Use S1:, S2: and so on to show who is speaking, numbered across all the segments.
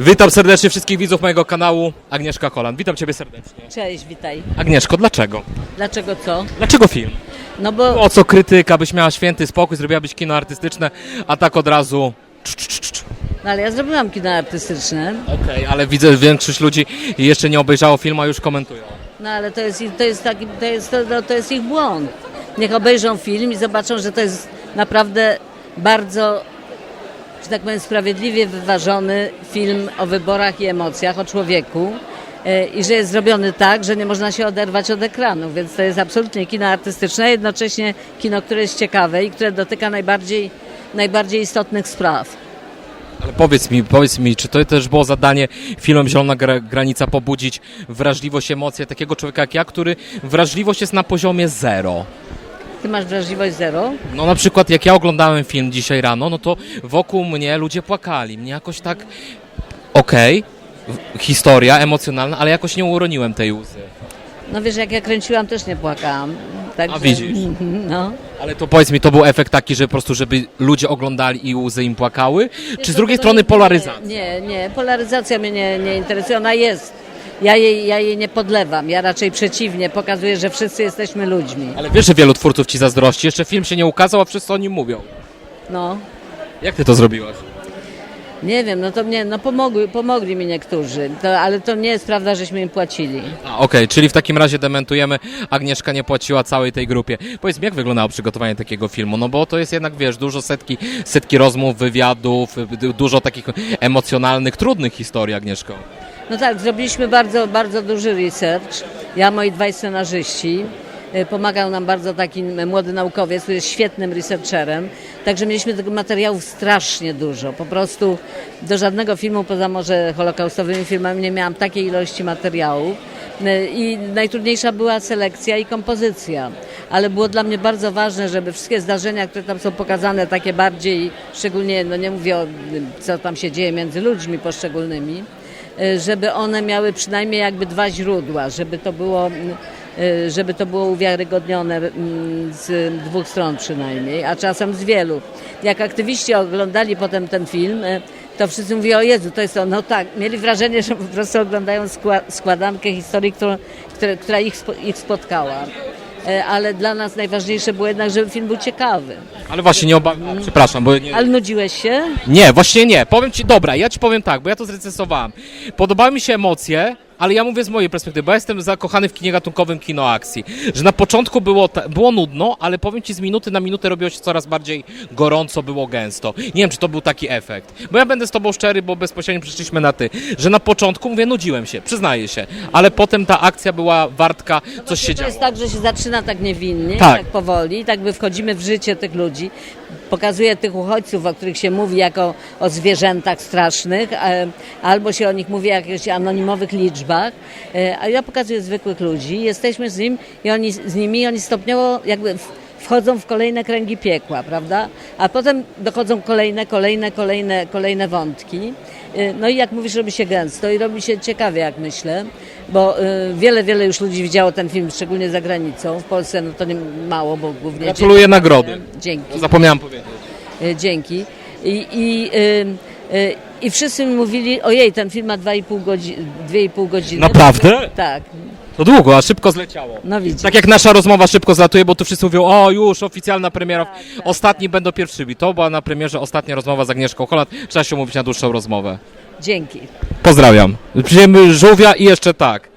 S1: Witam serdecznie wszystkich widzów mojego kanału Agnieszka Kolan. Witam Ciebie serdecznie.
S2: Cześć, witaj.
S1: Agnieszko, dlaczego?
S2: Dlaczego co?
S1: Dlaczego film?
S2: No bo
S1: O co krytyka, byś miała święty spokój, zrobiłabyś kino artystyczne, a tak od razu...
S2: no ale ja zrobiłam kino artystyczne,
S1: Okej, ale widzę, że większość ludzi jeszcze nie obejrzało filmu, a już komentują.
S2: no ale to jest, ich- to jest, taki, to jest, to, no, to jest ich błąd. Niech obejrzą film i zobaczą, że to jest naprawdę bardzo, że tak powiem, sprawiedliwie wyważony film o wyborach i emocjach, o człowieku. e, I że jest zrobiony tak, że nie można się oderwać od ekranu, więc to jest absolutnie kino artystyczne, jednocześnie kino, które jest ciekawe i które dotyka najbardziej, najbardziej istotnych spraw.
S1: Ale powiedz mi, powiedz mi, czy to też było zadanie filmem Zielona Gra- Granica pobudzić wrażliwość, emocje takiego człowieka jak ja, który wrażliwość jest na poziomie zero?
S2: Ty masz wrażliwość zero?
S1: No na przykład jak ja oglądałem film dzisiaj rano, no to wokół mnie ludzie płakali. Mnie jakoś tak, okej, w- historia emocjonalna, ale jakoś nie uroniłem tej łzy.
S2: No wiesz, jak ja kręciłam, też nie płakałam. Także,
S1: A widzisz.
S2: No.
S1: Ale to powiedz mi, to był efekt taki, że po prostu, żeby ludzie oglądali i łzy im płakały? Czy z drugiej strony polaryzacja?
S2: Nie, nie, polaryzacja mnie nie, nie interesuje, ona jest. Ja jej, ja jej nie podlewam, ja raczej przeciwnie, pokazuję, że wszyscy jesteśmy ludźmi.
S1: Ale wiesz, że wielu twórców ci zazdrości, jeszcze film się nie ukazał, a wszyscy o nim mówią.
S2: No,
S1: Jak ty to zrobiłaś?
S2: nie wiem, no to mnie, no pomogli, pomogli mi niektórzy, to, ale to nie jest prawda, żeśmy im płacili.
S1: A, Okej, czyli w takim razie dementujemy, Agnieszka nie płaciła całej tej grupie. Powiedz mi, jak wyglądało przygotowanie takiego filmu? No bo to jest jednak, wiesz, dużo setki, setki rozmów, wywiadów, y, dużo takich emocjonalnych, trudnych historii, Agnieszko.
S2: No tak, zrobiliśmy bardzo, bardzo duży research. Ja, moi dwaj scenarzyści. Y, Pomagał nam bardzo taki młody naukowiec, który jest świetnym researcherem. Także mieliśmy tego materiałów strasznie dużo. Po prostu do żadnego filmu, poza może holokaustowymi filmami, nie miałam takiej ilości materiałów. Y, I najtrudniejsza była selekcja i kompozycja. Ale było dla mnie bardzo ważne, żeby wszystkie zdarzenia, które tam są pokazane, takie bardziej, szczególnie, no nie mówię o co tam się dzieje między ludźmi poszczególnymi, żeby one miały przynajmniej jakby dwa źródła, żeby to było, y, żeby to było uwiarygodnione mm, z dwóch stron przynajmniej, a czasem z wielu. Jak aktywiści oglądali potem ten film, y, to wszyscy mówili, o Jezu, to jest to. No tak, mieli wrażenie, że po prostu oglądają skła- składankę historii, którą, która ich, ich spotkała. Y, Ale dla nas najważniejsze było jednak, żeby film był ciekawy.
S1: Ale właśnie nie obawiam, przepraszam, bo nie,
S2: Ale nudziłeś się?
S1: nie, właśnie nie. Powiem ci, dobra, ja ci powiem tak, bo ja to zrecensowałem. Podobały mi się emocje, ale ja mówię z mojej perspektywy, bo ja jestem zakochany w kinie gatunkowym kino akcji. Że na początku było, było nudno, ale powiem ci, z minuty na minutę robiło się coraz bardziej gorąco, było gęsto. Nie wiem, czy to był taki efekt. Bo ja będę z tobą szczery, bo bezpośrednio przyszliśmy na ty. Że na początku, mówię, nudziłem się, przyznaję się. Ale potem ta akcja była wartka, coś się
S2: To
S1: działo.
S2: jest tak, że się zaczyna tak niewinnie,
S1: Tak.
S2: tak, powoli, tak by wchodzimy w życie tych ludzi. Pokazuje tych uchodźców, o których się mówi jako o zwierzętach strasznych, e, albo się o nich mówi o jakichś anonimowych liczbach, e, a ja pokazuję zwykłych ludzi, jesteśmy z, nim, i oni, z nimi i oni stopniowo jakby wchodzą w kolejne kręgi piekła, prawda? A potem dochodzą kolejne, kolejne, kolejne, kolejne wątki. Y, No i jak mówisz, robi się gęsto i robi się ciekawie, jak myślę, bo y, wiele, wiele już ludzi widziało ten film, szczególnie za granicą. W Polsce no to nie mało, bo głównie...
S1: Gratuluję nagrody.
S2: Dzięki,
S1: Zapomniałem powiedzieć.
S2: y, dzięki. I, i, I wszyscy mi mówili, ojej, ten film ma 2,5 godziny. 2,5 godziny.
S1: Naprawdę?
S2: Tak,
S1: To długo, a szybko zleciało.
S2: no widzisz.
S1: Tak jak nasza rozmowa szybko zlatuje, bo tu wszyscy mówią, o już, oficjalna premiera.
S2: Tak,
S1: Ostatni będą pierwszymi. To była na premierze ostatnia rozmowa z Agnieszką Holland. Trzeba się umówić na dłuższą rozmowę.
S2: Dzięki.
S1: Pozdrawiam. Przyjemy żółwia i jeszcze tak.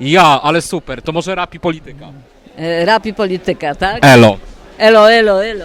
S1: Ja, ale super. To może rap i polityka.
S2: Y, Rap i polityka, tak?
S1: Elo.
S2: Elo, elo, elo.